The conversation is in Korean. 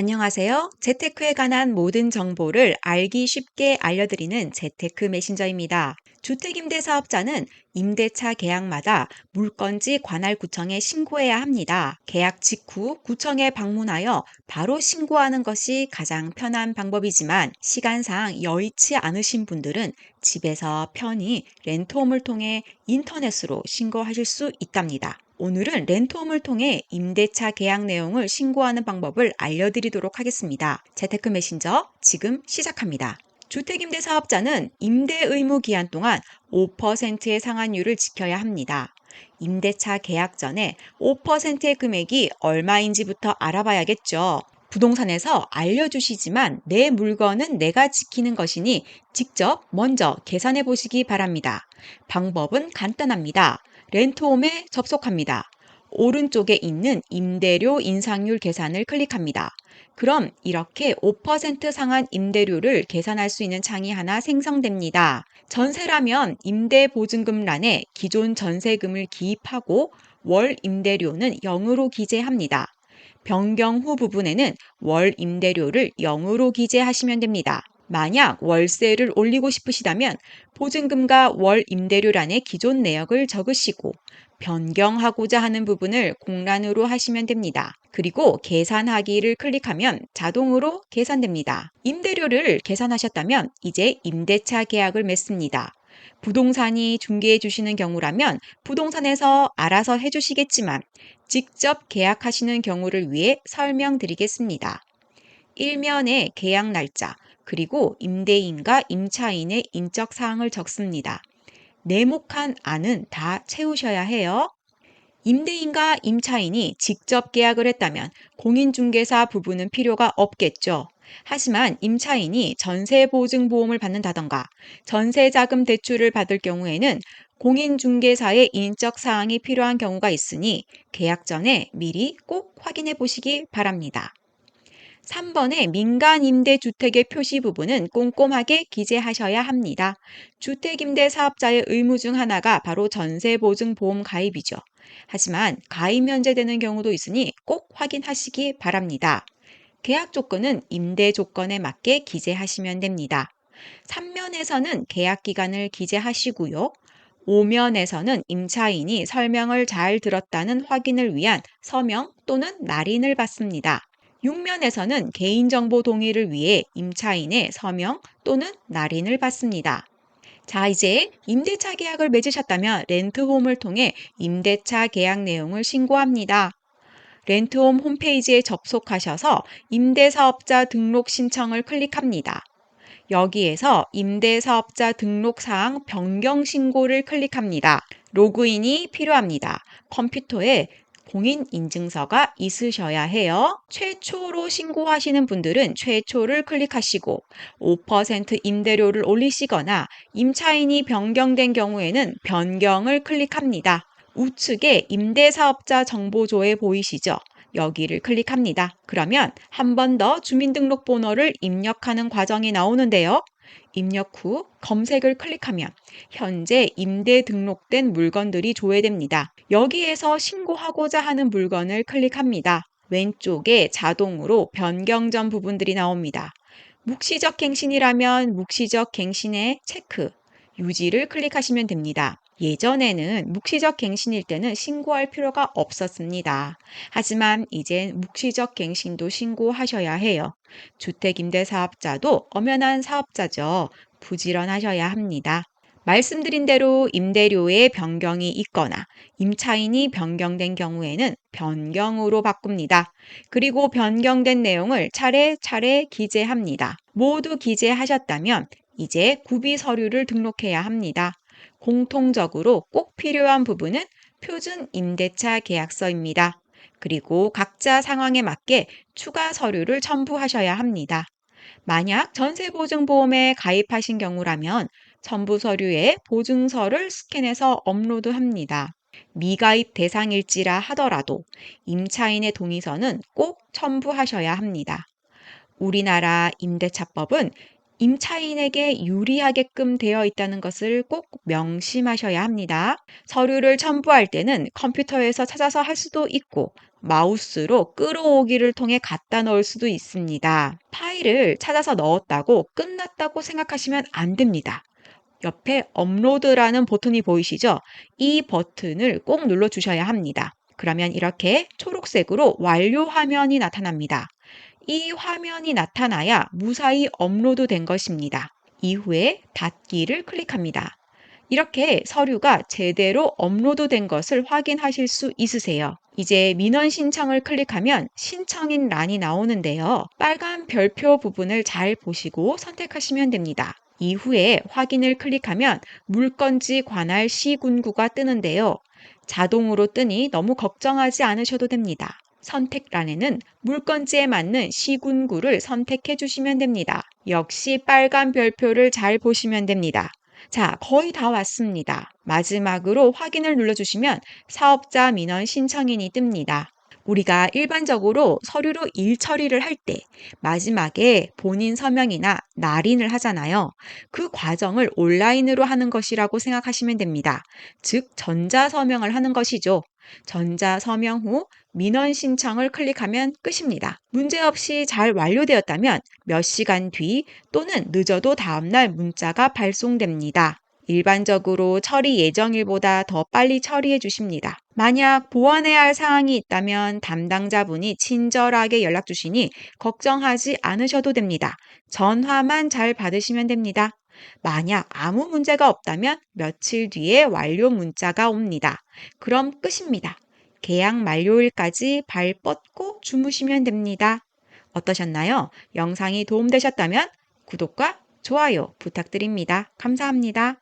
안녕하세요. 재테크에 관한 모든 정보를 알기 쉽게 알려드리는 재테크 메신저입니다. 주택임대 사업자는 임대차 계약마다 물건지 관할구청에 신고해야 합니다. 계약 직후 구청에 방문하여 바로 신고하는 것이 가장 편한 방법이지만 시간상 여의치 않으신 분들은 집에서 편히 렌트홈을 통해 인터넷으로 신고하실 수 있답니다. 오늘은 렌트홈을 통해 임대차 계약 내용을 신고하는 방법을 알려드리도록 하겠습니다. 재테크 메신저 지금 시작합니다. 주택임대 사업자는 임대 의무 기한 동안 5%의 상한율을 지켜야 합니다. 임대차 계약 전에 5%의 금액이 얼마인지부터 알아봐야겠죠. 부동산에서 알려주시지만 내 물건은 내가 지키는 것이니 직접 먼저 계산해 보시기 바랍니다. 방법은 간단합니다. 렌트홈에 접속합니다. 오른쪽에 있는 임대료 인상률 계산을 클릭합니다. 그럼 이렇게 5% 상한 임대료를 계산할 수 있는 창이 하나 생성됩니다. 전세라면 임대보증금란에 기존 전세금을 기입하고 월 임대료는 0으로 기재합니다. 변경 후 부분에는 월 임대료를 0으로 기재하시면 됩니다. 만약 월세를 올리고 싶으시다면 보증금과 월 임대료란에 기존 내역을 적으시고 변경하고자 하는 부분을 공란으로 하시면 됩니다. 그리고 계산하기를 클릭하면 자동으로 계산됩니다. 임대료를 계산하셨다면 이제 임대차 계약을 맺습니다. 부동산이 중개해 주시는 경우라면 부동산에서 알아서 해 주시겠지만 직접 계약하시는 경우를 위해 설명드리겠습니다. 일면의 계약 날짜, 그리고 임대인과 임차인의 인적 사항을 적습니다. 네모칸 안은 다 채우셔야 해요. 임대인과 임차인이 직접 계약을 했다면 공인중개사 부분은 필요가 없겠죠. 하지만 임차인이 전세보증보험을 받는다던가 전세자금 대출을 받을 경우에는 공인중개사의 인적 사항이 필요한 경우가 있으니 계약 전에 미리 꼭 확인해 보시기 바랍니다. 3번의 민간임대주택의 표시 부분은 꼼꼼하게 기재하셔야 합니다. 주택임대 사업자의 의무 중 하나가 바로 전세보증보험 가입이죠. 하지만 가입 면제되는 경우도 있으니 꼭 확인하시기 바랍니다. 계약 조건은 임대 조건에 맞게 기재하시면 됩니다. 3면에서는 계약 기간을 기재하시고요. 5면에서는 임차인이 설명을 잘 들었다는 확인을 위한 서명 또는 날인을 받습니다. 6면에서는 개인정보 동의를 위해 임차인의 서명 또는 날인을 받습니다. 자, 이제 임대차 계약을 맺으셨다면 렌트홈을 통해 임대차 계약 내용을 신고합니다. 렌트홈 홈페이지에 접속하셔서 임대사업자 등록 신청을 클릭합니다. 여기에서 임대사업자 등록사항 변경 신고를 클릭합니다. 로그인이 필요합니다. 컴퓨터에 공인 인증서가 있으셔야 해요. 최초로 신고하시는 분들은 최초를 클릭하시고 5% 임대료를 올리시거나 임차인이 변경된 경우에는 변경을 클릭합니다. 우측에 임대사업자 정보조회 보이시죠? 여기를 클릭합니다. 그러면 한 번 더 주민등록번호를 입력하는 과정이 나오는데요. 입력 후 검색을 클릭하면 현재 임대 등록된 물건들이 조회됩니다. 여기에서 신고하고자 하는 물건을 클릭합니다. 왼쪽에 자동으로 변경 전 부분들이 나옵니다. 묵시적 갱신이라면 묵시적 갱신의 체크, 유지를 클릭하시면 됩니다. 예전에는 묵시적 갱신일 때는 신고할 필요가 없었습니다. 하지만 이젠 묵시적 갱신도 신고하셔야 해요. 주택임대사업자도 엄연한 사업자죠. 부지런하셔야 합니다. 말씀드린 대로 임대료에 변경이 있거나 임차인이 변경된 경우에는 변경으로 바꿉니다. 그리고 변경된 내용을 차례차례 기재합니다. 모두 기재하셨다면 이제 구비 서류를 등록해야 합니다. 공통적으로 꼭 필요한 부분은 표준 임대차 계약서입니다. 그리고 각자 상황에 맞게 추가 서류를 첨부하셔야 합니다. 만약 전세보증보험에 가입하신 경우라면 첨부 서류에 보증서를 스캔해서 업로드합니다. 미가입 대상일지라 하더라도 임차인의 동의서는 꼭 첨부하셔야 합니다. 우리나라 임대차법은 임차인에게 유리하게끔 되어 있다는 것을 꼭 명심하셔야 합니다. 서류를 첨부할 때는 컴퓨터에서 찾아서 할 수도 있고 마우스로 끌어오기를 통해 갖다 넣을 수도 있습니다. 파일을 찾아서 넣었다고 끝났다고 생각하시면 안 됩니다. 옆에 업로드라는 버튼이 보이시죠? 이 버튼을 꼭 눌러 주셔야 합니다. 그러면 이렇게 초록색으로 완료 화면이 나타납니다. 이 화면이 나타나야 무사히 업로드 된 것입니다. 이후에 닫기를 클릭합니다. 이렇게 서류가 제대로 업로드 된 것을 확인하실 수 있으세요. 이제 민원 신청을 클릭하면 신청인 란이 나오는데요. 빨간 별표 부분을 잘 보시고 선택하시면 됩니다. 이후에 확인을 클릭하면 물건지 관할 시군구가 뜨는데요. 자동으로 뜨니 너무 걱정하지 않으셔도 됩니다. 선택란에는 물건지에 맞는 시군구를 선택해 주시면 됩니다. 역시 빨간 별표를 잘 보시면 됩니다. 자, 거의 다 왔습니다. 마지막으로 확인을 눌러주시면 사업자 민원 신청인이 뜹니다. 우리가 일반적으로 서류로 일 처리를 할 때 마지막에 본인 서명이나 날인을 하잖아요. 그 과정을 온라인으로 하는 것이라고 생각하시면 됩니다. 즉, 전자 서명을 하는 것이죠. 전자 서명 후 민원 신청을 클릭하면 끝입니다. 문제없이 잘 완료되었다면 몇 시간 뒤 또는 늦어도 다음날 문자가 발송됩니다. 일반적으로 처리 예정일보다 더 빨리 처리해 주십니다. 만약 보완해야 할 사항이 있다면 담당자분이 친절하게 연락 주시니 걱정하지 않으셔도 됩니다. 전화만 잘 받으시면 됩니다. 만약 아무 문제가 없다면 며칠 뒤에 완료 문자가 옵니다. 그럼 끝입니다. 계약 만료일까지 발 뻗고 주무시면 됩니다. 어떠셨나요? 영상이 도움되셨다면 구독과 좋아요 부탁드립니다. 감사합니다.